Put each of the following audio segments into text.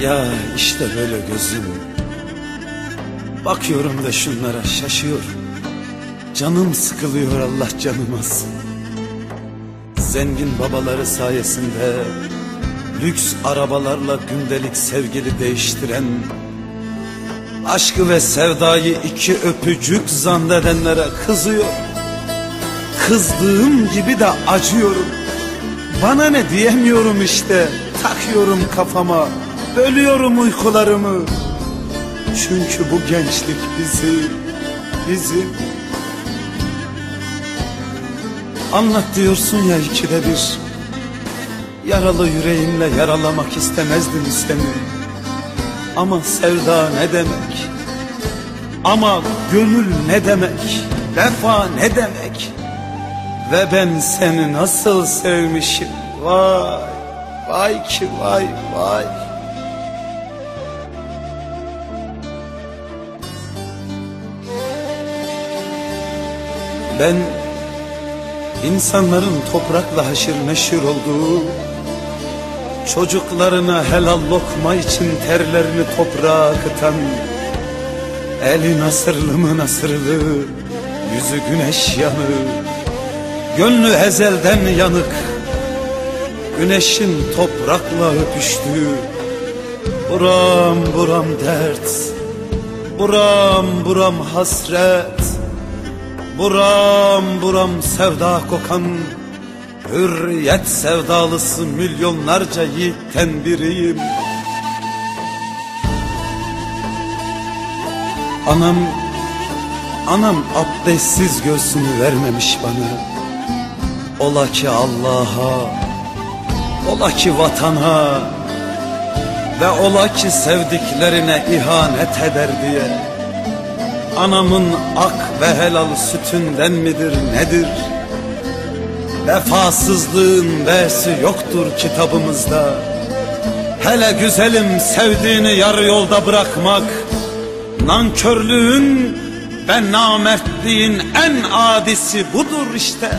Ya işte böyle gözüm. Bakıyorum da şunlara şaşıyorum Canım sıkılıyor Allah canım alsın. Zengin babaları sayesinde Lüks arabalarla gündelik sevgili değiştiren Aşkı ve sevdayı iki öpücük zannedenlere kızıyor. Kızdığım gibi de acıyorum. Bana ne diyemiyorum işte Takıyorum kafama Bölüyorum uykularımı. Çünkü bu gençlik bizi Bizim Anlat diyorsun ya ikide bir Yaralı yüreğimle yaralamak istemezdim seni Ama sevda ne demek? Ama gönül ne demek? Vefa ne demek? Ve ben seni nasıl sevmişim? Vay Vay ki vay vay. Ben insanların toprakla haşır neşir olduğu Çocuklarına helal lokma için terlerini toprağa akıtan Eli nasırlı mı nasırlı Yüzü güneş yanı Gönlü ezelden yanık Güneşin toprakla öpüştüğü Buram buram dert Buram buram hasret Buram buram sevda kokan Hürriyet sevdalısı milyonlarca yiğitten biriyim. Anam Anam abdestsiz göğsünü vermemiş bana. Ola ki Allah'a Ola ki vatana Ve ola ki sevdiklerine ihanet eder diye. Anamın ak ve helal sütünden midir nedir? Vefasızlığın versi yoktur kitabımızda. Hele güzelim sevdiğini yarı yolda bırakmak Nankörlüğün ve namertliğin en adisi budur işte.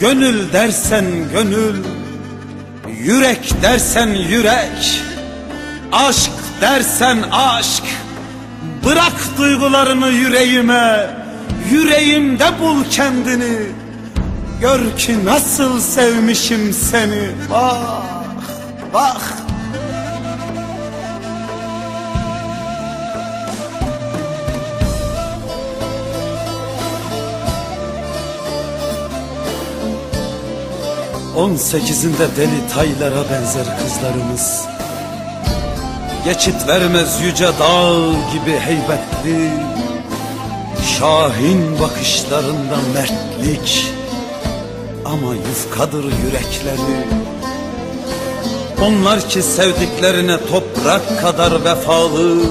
Gönül dersen gönül Yürek dersen yürek Aşk dersen aşk. Bırak duygularını yüreğime Yüreğimde bul kendini Gör ki nasıl sevmişim seni. Bak bak On sekizinde deli taylara benzer kızlarımız. Geçit vermez yüce dağ gibi heybetli. Şahin bakışlarında mertlik Ama yufkadır yürekleri. Onlar ki sevdiklerine toprak kadar vefalı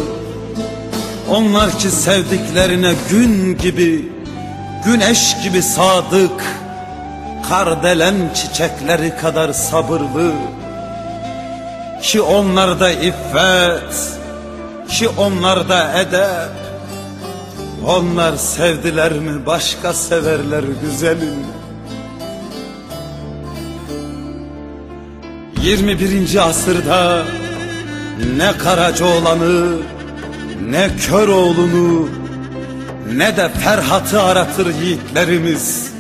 Onlar ki sevdiklerine gün gibi Güneş gibi sadık Kardelen çiçekleri kadar sabırlı. Ki onlarda iffet Ki onlarda edep. Onlar sevdiler mi başka severler güzelim 21. asırda ne Karacaoğlan'ı ne Köroğlu'nu ne de Ferhat'ı aratır yiğitlerimiz.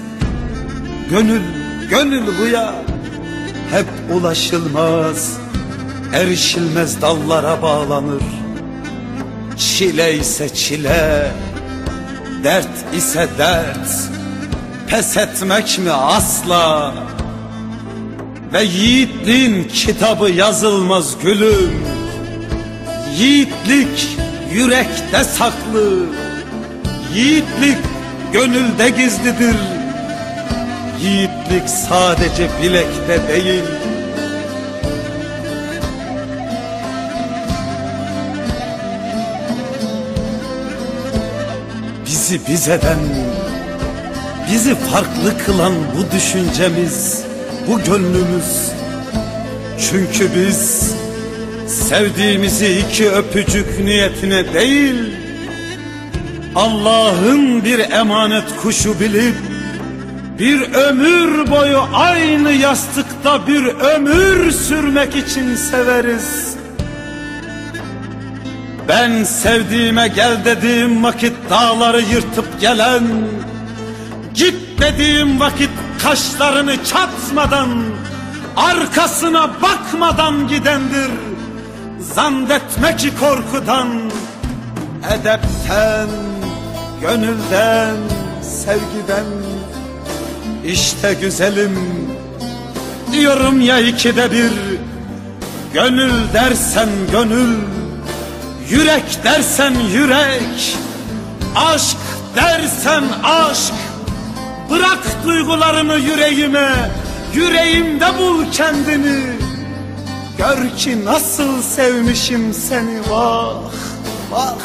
Gönül, gönül bu ya hep ulaşılmaz erişilmez dallara bağlanır Çile ise çile Dert ise dert Pes etmek mi asla Ve yiğitliğin kitabı yazılmaz gülüm. Yiğitlik yürekte saklı. Yiğitlik gönülde gizlidir. Yiğitlik sadece bilekte değil. Bizi biz eden, bizi farklı kılan bu düşüncemiz, bu gönlümüz. Çünkü biz Sevdiğimizi iki öpücük niyetine değil Allah'ın bir emanet kuşu bilip bir ömür boyu aynı yastıkta bir ömür sürmek için severiz. Ben sevdiğime gel dediğim vakit dağları yırtıp gelen, git dediğim vakit kaşlarını çatmadan, arkasına bakmadan gidendir. Zannetme ki korkudan, edepten, gönülden, sevgiden. İşte güzelim diyorum ya ikide bir. Gönül dersen gönül Yürek dersen yürek. Aşk dersen aşk Bırak duygularını yüreğime Yüreğimde bul kendini Gör ki nasıl sevmişim seni vah vah